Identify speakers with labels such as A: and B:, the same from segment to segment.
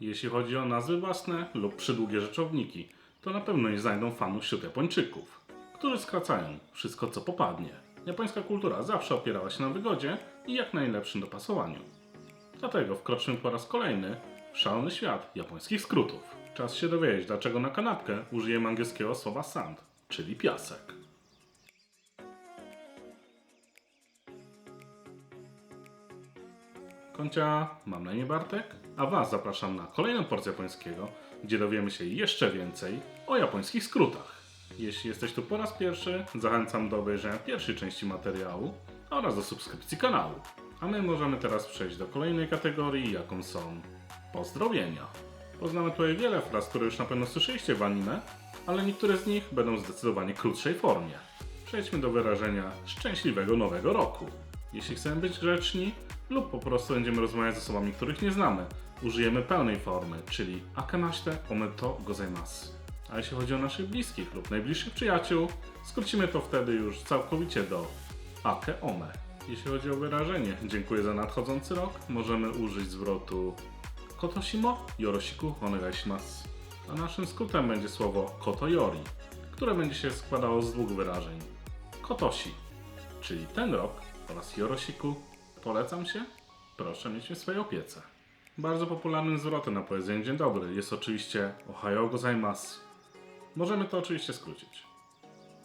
A: Jeśli chodzi o nazwy własne lub przydługie rzeczowniki, to na pewno nie znajdą fanów wśród Japończyków, którzy skracają wszystko co popadnie. Japońska kultura zawsze opierała się na wygodzie i jak najlepszym dopasowaniu. Dlatego wkroczymy po raz kolejny w szalony świat japońskich skrótów. Czas się dowiedzieć, dlaczego na kanapkę użyjemy angielskiego słowa sand, czyli piasek. Koncia, mam na imię Bartek, a Was zapraszam na kolejną porcję japońskiego, gdzie dowiemy się jeszcze więcej o japońskich skrótach. Jeśli jesteś tu po raz pierwszy, zachęcam do obejrzenia pierwszej części materiału oraz do subskrypcji kanału. A my możemy teraz przejść do kolejnej kategorii, jaką są pozdrowienia. Poznamy tutaj wiele fraz, które już na pewno słyszeliście w anime, ale niektóre z nich będą w zdecydowanie krótszej formie. Przejdźmy do wyrażenia szczęśliwego nowego roku. Jeśli chcemy być grzeczni lub po prostu będziemy rozmawiać z osobami, których nie znamy, użyjemy pełnej formy, czyli akanashite ometo gozaimasu. A jeśli chodzi o naszych bliskich lub najbliższych przyjaciół, skrócimy to wtedy już całkowicie do ake ome. Jeśli chodzi o wyrażenie dziękuję za nadchodzący rok, możemy użyć zwrotu kotoshimo yoroshiku onegaishimasu. A naszym skrótem będzie słowo kotoyori, które będzie się składało z dwóch wyrażeń. Kotoshi, czyli ten rok oraz yoroshiku polecam się, proszę mieć mnie w swojej opiece. Bardzo popularnym zwrotem na powiedzenie dzień dobry jest oczywiście ohayo gozaimasu. Możemy to oczywiście skrócić.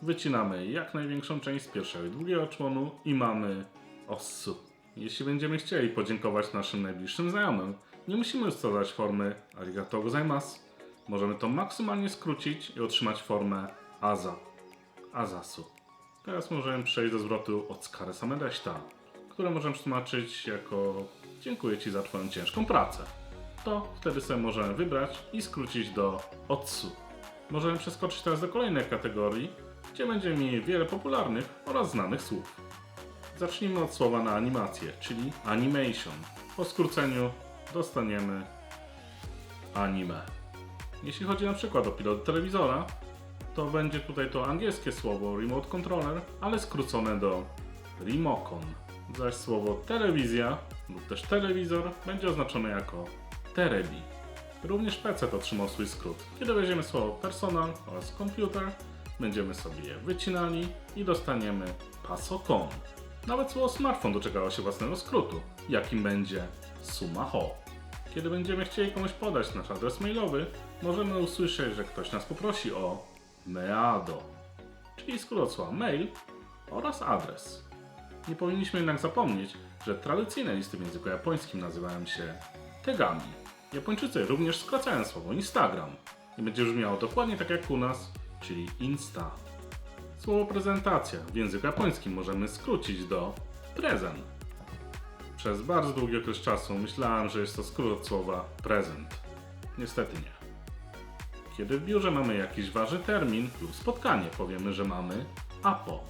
A: Wycinamy jak największą część z pierwszego i drugiego członu i mamy ossu. Jeśli będziemy chcieli podziękować naszym najbliższym znajomym, nie musimy stosować formy arigato gozaimasu. Możemy to maksymalnie skrócić i otrzymać formę aza. Azasu. Teraz możemy przejść do zwrotu otsukare same deshita, które możemy przetłumaczyć jako dziękuję Ci za Twoją ciężką pracę. To wtedy sobie możemy wybrać i skrócić do otsu. Możemy przeskoczyć teraz do kolejnej kategorii, gdzie będziemy mieli wiele popularnych oraz znanych słów. Zacznijmy od słowa na animację, czyli animation. Po skróceniu dostaniemy anime. Jeśli chodzi na przykład o pilot telewizora, to będzie tutaj to angielskie słowo remote controller, ale skrócone do remocon. Zaś słowo telewizja lub też telewizor będzie oznaczone jako terebi. Również PC otrzymał swój skrót. Kiedy weźmiemy słowo personal oraz computer, będziemy sobie je wycinali i dostaniemy pasokon. Nawet słowo smartfon doczekało się własnego skrótu, jakim będzie sumaho. Kiedy będziemy chcieli komuś podać nasz adres mailowy, możemy usłyszeć, że ktoś nas poprosi o meado, czyli skrót od słowa mail oraz adres. Nie powinniśmy jednak zapomnieć, że tradycyjne listy w języku japońskim nazywają się tegami. Japończycy również skracają słowo Instagram i będzie brzmiało dokładnie tak jak u nas, czyli Insta. Słowo prezentacja w języku japońskim możemy skrócić do prezent. Przez bardzo długi okres czasu myślałem, że jest to skrót słowa prezent. Niestety nie. Kiedy w biurze mamy jakiś ważny termin lub spotkanie, powiemy, że mamy APO.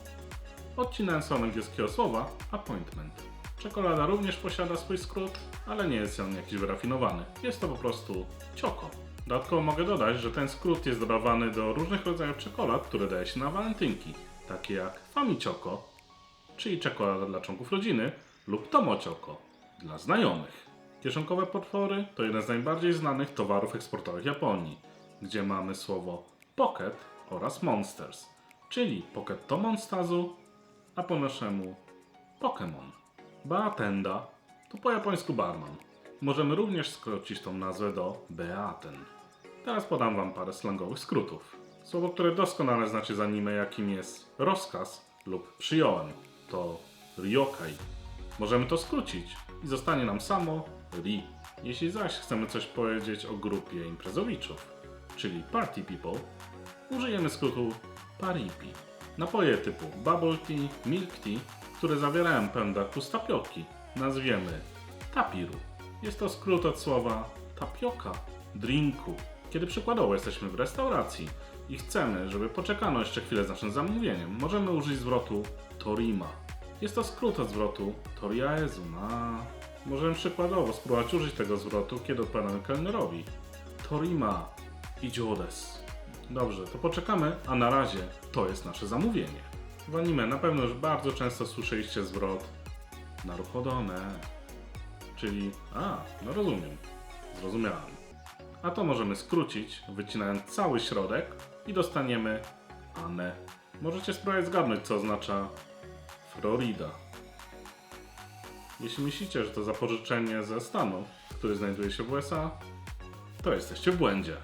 A: Odcinając od angielskiego słowa appointment. Czekolada również posiada swój skrót, ale nie jest on jakiś wyrafinowany. Jest to po prostu cioko. Dodatkowo mogę dodać, że ten skrót jest dodawany do różnych rodzajów czekolad, które daje się na walentynki, takie jak Famicioko, czyli czekolada dla członków rodziny, lub Tomocioko, dla znajomych. Kieszonkowe potwory to jeden z najbardziej znanych towarów eksportowych Japonii, gdzie mamy słowo pocket oraz monsters, czyli pocket to monstazu, a po naszemu Pokémon. Baatenda to po japońsku barman. Możemy również skrócić tą nazwę do Beaten. Teraz podam Wam parę slangowych skrótów. Słowo, które doskonale znacie z anime, jakim jest rozkaz lub przyjąłem, to ryokai. Możemy to skrócić i zostanie nam samo ri. Jeśli zaś chcemy coś powiedzieć o grupie imprezowiczów, czyli party people, użyjemy skrótu paripi. Napoje typu bubble tea, milk tea, które zawierają pełen darkus tapioki, nazwiemy tapiru. Jest to skrót od słowa tapioka, drinku. Kiedy przykładowo jesteśmy w restauracji i chcemy, żeby poczekano jeszcze chwilę z naszym zamówieniem, możemy użyć zwrotu torima. Jest to skrót od zwrotu toriaezu na... Możemy przykładowo spróbować użyć tego zwrotu, kiedy odpowiadamy kelnerowi. Torima idiodes. Dobrze, to poczekamy, a na razie to jest nasze zamówienie. W anime na pewno już bardzo często słyszeliście zwrot naruhodone, czyli a, no rozumiem, zrozumiałem. a to możemy skrócić, wycinając cały środek i dostaniemy Anę. Możecie spróbować zgadnąć, co oznacza Florida. Jeśli myślicie, że to zapożyczenie ze stanu, który znajduje się w USA, to jesteście w błędzie.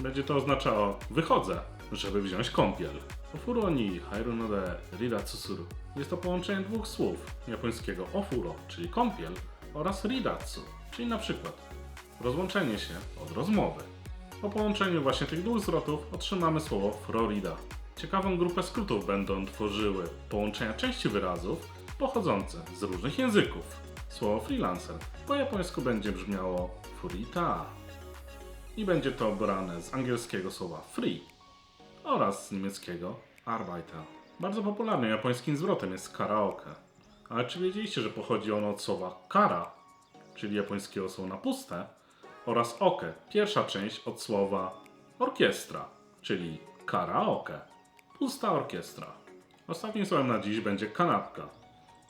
A: Będzie to oznaczało wychodzę, żeby wziąć kąpiel. Ofuro ni hairu no de rida tsusuru. Jest to połączenie dwóch słów japońskiego ofuro, czyli kąpiel, oraz ridatsu, czyli na przykład rozłączenie się od rozmowy. Po połączeniu właśnie tych dwóch zwrotów otrzymamy słowo Florida. Ciekawą grupę skrótów będą tworzyły połączenia części wyrazów pochodzące z różnych języków. Słowo freelancer po japońsku będzie brzmiało furita i będzie to brane z angielskiego słowa free oraz z niemieckiego Arbeiter. Bardzo popularnym japońskim zwrotem jest karaoke. Ale czy wiedzieliście, że pochodzi ono od słowa kara, czyli japońskiego słowa na puste, oraz oke, pierwsza część od słowa orkiestra, czyli karaoke, pusta orkiestra. Ostatnim słowem na dziś będzie kanapka,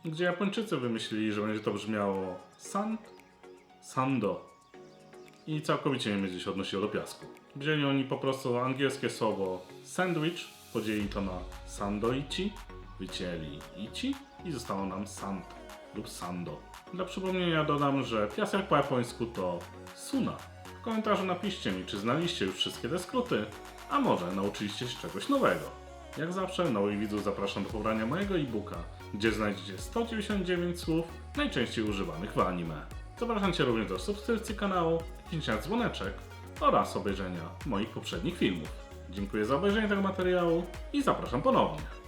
A: gdzie Japończycy wymyślili, że będzie to brzmiało sand, sando, i całkowicie nie będzie się odnosiło do piasku. Wzięli oni po prostu angielskie słowo sandwich, podzielili to na sandoichi, wycięli ichi i zostało nam sand lub sando. Dla przypomnienia dodam, że piasek po japońsku to suna. W komentarzu napiszcie mi, czy znaliście już wszystkie te skróty, a może nauczyliście się czegoś nowego. Jak zawsze, nowych widzów zapraszam do pobrania mojego e-booka, gdzie znajdziecie 199 słów najczęściej używanych w anime. Zapraszam Cię również do subskrypcji kanału, kliknięcia dzwoneczek oraz obejrzenia moich poprzednich filmów. Dziękuję za obejrzenie tego materiału i zapraszam ponownie.